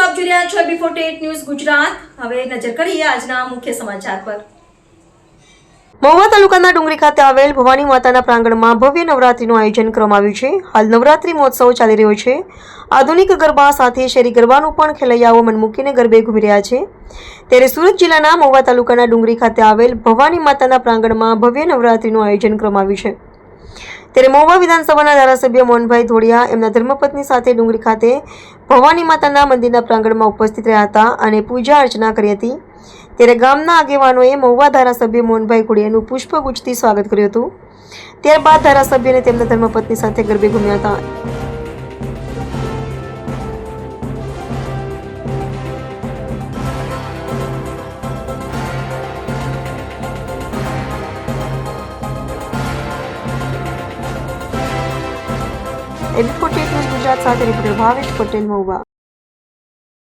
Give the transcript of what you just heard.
Forty news Gujarat. હવે નજર કરીએ આજના મુખ્ય સમાચાર પર. મહુવા તાલુકાના ડુંગરી ખાતે આવેલ ભવાની માતાના પ્રાંગણમાં ભવ્ય નવરાત્રીનું આયોજન કરવામાં આવ્યું છે. હાલ નવરાત્રી મહોત્સવ ચાલી રહ્યો છે. આધુનિક ગરબા સાથે શેરી ગરબાનું પણ ખેલૈયાઓ મન મૂકીને ગરબે ઘૂમી રહ્યા છે. ત્યારે સુરત જિલ્લાના મહુવા તાલુકાના ડુંગરી ખાતે આવેલ ભવાની માતાના પ્રાંગણમાં ભવ્ય નવરાત્રીનું આયોજન કરવામાં આવ્યું છે. ત્યારે મહુવા વિધાનસભાના ધારાસભ્ય મોહનભાઈ ધોળિયા એમના ધર્મપત્ની સાથે ડુંગળી ખાતે ભવાની માતાના મંદિરના પ્રાંગણમાં ઉપસ્થિત રહ્યા હતા અને પૂજા અર્ચના કરી હતી. ત્યારે ગામના આગેવાનોએ મહુવા ધારાસભ્ય મોહનભાઈ ઘોડિયાનું પુષ્પગુચ્છથી સ્વાગત કર્યું હતું. ત્યારબાદ ધારાસભ્યને તેમના ધર્મપત્ની સાથે ગરબે ઘૂમ્યા હતા. ફોર્ટી ન્યૂઝ ગુજરાત સાથે રિપોર્ટર ભાવેશ પટેલ મહુવા.